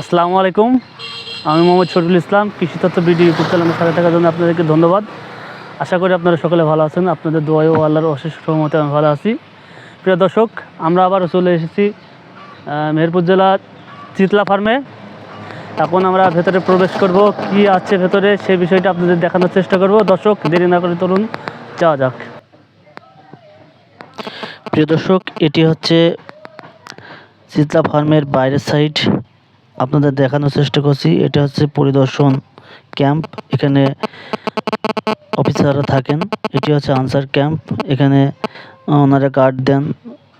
আসসালামু আলাইকুম। আমি মোহাম্মদ শরীফুল ইসলাম, কৃষি তত্ত্ব ভিডিও ইউটিউব চ্যানেলের সাথে থাকার জন্য আপনাদেরকে ধন্যবাদ। আশা করি আপনারা সকলে ভালো আছেন। আপনাদের দোয়াই ও আল্লাহর অশেষ সহমতে আমি ভালো আছি। প্রিয় দর্শক, আমরা আবার চলে এসেছি মেহেরপুর জেলার চিতলা ফার্মে। এখন আমরা ভেতরে প্রবেশ করব, কি আছে ভেতরে সেই বিষয়টা আপনাদের দেখানোর চেষ্টা করব। দর্শক, দেরি না করে তরুণ যাওয়া যাক। প্রিয় দর্শক, এটি হচ্ছে চিতলা ফার্মের বাইরের সাইড। আপনাদের দেখানোর চেষ্টা করছি। এটা হচ্ছে পরিদর্শন ক্যাম্প। এখানে অফিসাররা থাকেন। এটি হচ্ছে আনসার ক্যাম্প। এখানে ওনারা গার্ড দেন,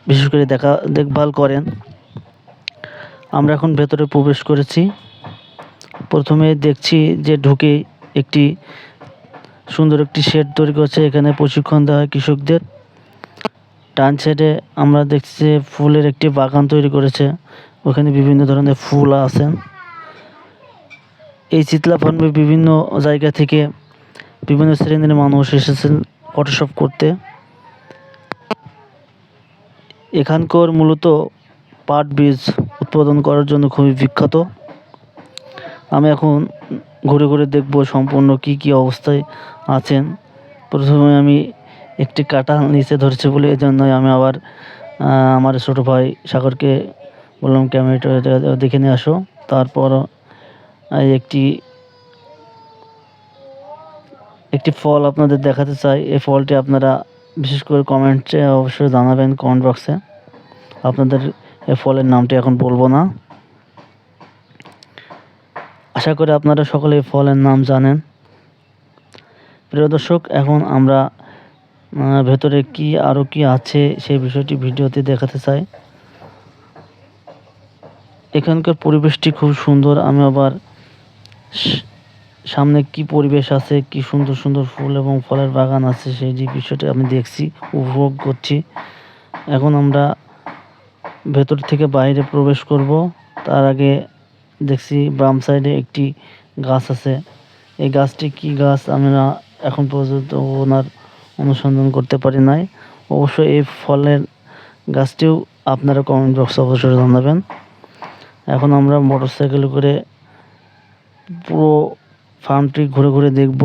বিশেষ করে দেখা, দেখভাল করেন। আমরা এখন ভেতরে প্রবেশ করেছি। প্রথমে দেখছি যে ঢুকে একটি সুন্দর একটি শেড তৈরি করছে। এখানে প্রশিক্ষণ দেওয়া হয় কৃষকদের। ডান সাইডে আমরা দেখছি ফুলের একটি বাগান তৈরি করেছে। ওখানে বিভিন্ন ধরনের ফুল আছে। এই চিতলা ফার্মে বিভিন্ন জায়গা থেকে বিভিন্ন শ্রেণির মানুষ এসেছেন ফটোশপ করতে। এখানকার মূলত পাট বীজ উৎপাদন করার জন্য খুবই বিখ্যাত। আমি এখন ঘুরে ঘুরে দেখব সম্পূর্ণ কি কি অবস্থায় আছেন। প্রথমে আমি একটি কাটা নিচে ধরছে বলে এই জন্যই আমি আবার আমার ছোটো ভাই সাগরকে বললাম ক্যামেরাটা দেখে নিয়ে আসো। তারপর একটি একটি ফল আপনাদের দেখাতে চাই। এই ফলটি আপনারা বিশেষ করে কমেন্টে অবশ্যই জানাবেন, কমেন্ট বক্সে। আপনাদের এই ফলের নামটি এখন বলব না। আশা করি আপনারা সকলে এই ফলের নাম জানেন। প্রিয় দর্শক, এখন আমরা ভেতরে কি আরও কি আছে সেই বিষয়টি ভিডিওতে দেখাতে চাই। এখানকার পরিবেশটি খুব সুন্দর। আমি আবার সামনে কি পরিবেশ আছে, কি সুন্দর সুন্দর ফুল এবং ফলের বাগান আছে সেই যে বিষয়টা আমি দেখছি, উপভোগ করছি। এখন আমরা ভেতর থেকে বাইরে প্রবেশ করব। তার আগে দেখছি বাম সাইডে একটি গাছ আছে। এই গাছটি কি গাছ? আমরা এখন পর্যন্ত ওনার অনুসন্ধান করতে পারি নাই। অবশ্যই এই ফলের গাছটিও আপনারা কমেন্ট বক্সে অবশ্যই জানাবেন। এখন আমরা মোটর সাইকেলে করে পুরো ফার্মটি ঘুরে ঘুরে দেখব।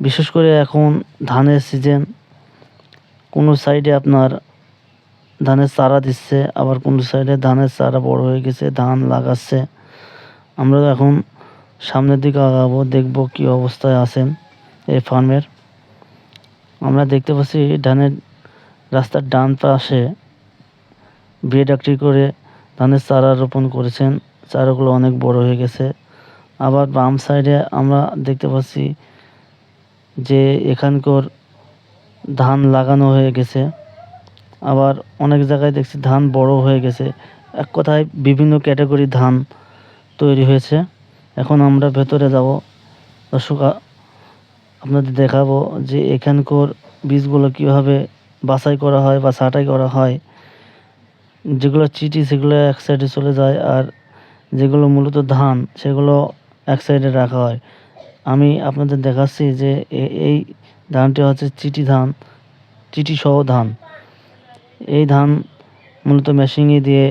বিশেষ করে এখন ধানের সিজন কোনো সাইডে আপনার ধানের চারা দিচ্ছে, আবার কোনো সাইডে ধানের চারা বড় হয়ে গেছে, ধান লাগাচ্ছে। আমরা এখন সামনের দিকে আগাবো, দেখব কি অবস্থায় আছেন এই ফার্মের আমরা দেখতে পাচ্ছি ধানের রাস্তার ডান পাশে বিয়ে ডাকটি করে ধানের চারা রোপণ করেছেন। চারাগুলো অনেক বড় হয়ে গেছে। আবার বাম সাইডে আমরা দেখতে পাচ্ছি যে এখানকার ধান লাগানো হয়ে গেছে। আবার অনেক জায়গায় দেখছি ধান বড় হয়ে গেছে। এক কথায় বিভিন্ন ক্যাটাগরি ধান তৈরি হয়েছে। এখন আমরা ভেতরে যাব। দর্শক আপনাদের দেখাবো যে এখানকার বীজগুলো কীভাবে বাছাই করা হয় বা ছাঁটাই করা হয়। যেগুলো চিটি, সেগুলো এক সাইডে চলে যায় আর যেগুলো মূলত ধান, সেগুলো এক সাইডে রাখা হয়। আমি আপনাদের দেখাচ্ছি যে এই ধানটি হচ্ছে চিটি ধান, চিটি সহ ধান। এই ধান মূলত মেশিনে দিয়ে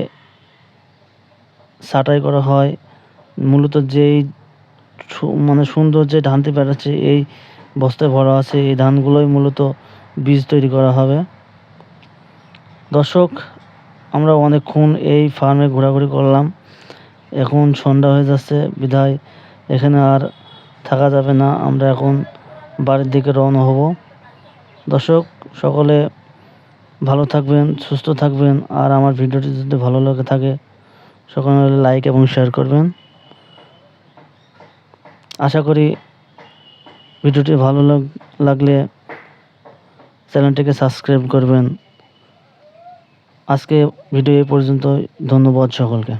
ছাঁটাই করা হয়। মূলত যেই মানে সুন্দর যে ধানটি বেড়াচ্ছে, এই বস্তায় ভরা আছে। এই ধানগুলোই মূলত বীজ তৈরি করা হবে। দর্শক আমরা অনেকক্ষণ এই ফার্মে ঘোরাঘুরি করলাম। এখন সন্ধ্যা হয়ে যাচ্ছে বিধায় এখানে আর থাকা যাবে না, আমরা এখন বাড়ির দিকে রওনা হব। দর্শক, সকলে ভালো থাকবেন, সুস্থ থাকবেন, আর আমার ভিডিওটি যদি ভালো লাগে থাকে, সকলে লাইক এবং শেয়ার করবেন। আশা করি ভিডিওটি ভালো লাগ- লাগলে চ্যানেলটিকে সাবস্ক্রাইব করবেন। আজকে ভিডিও এ পর্যন্ত ধন্যবাদ সকলকে।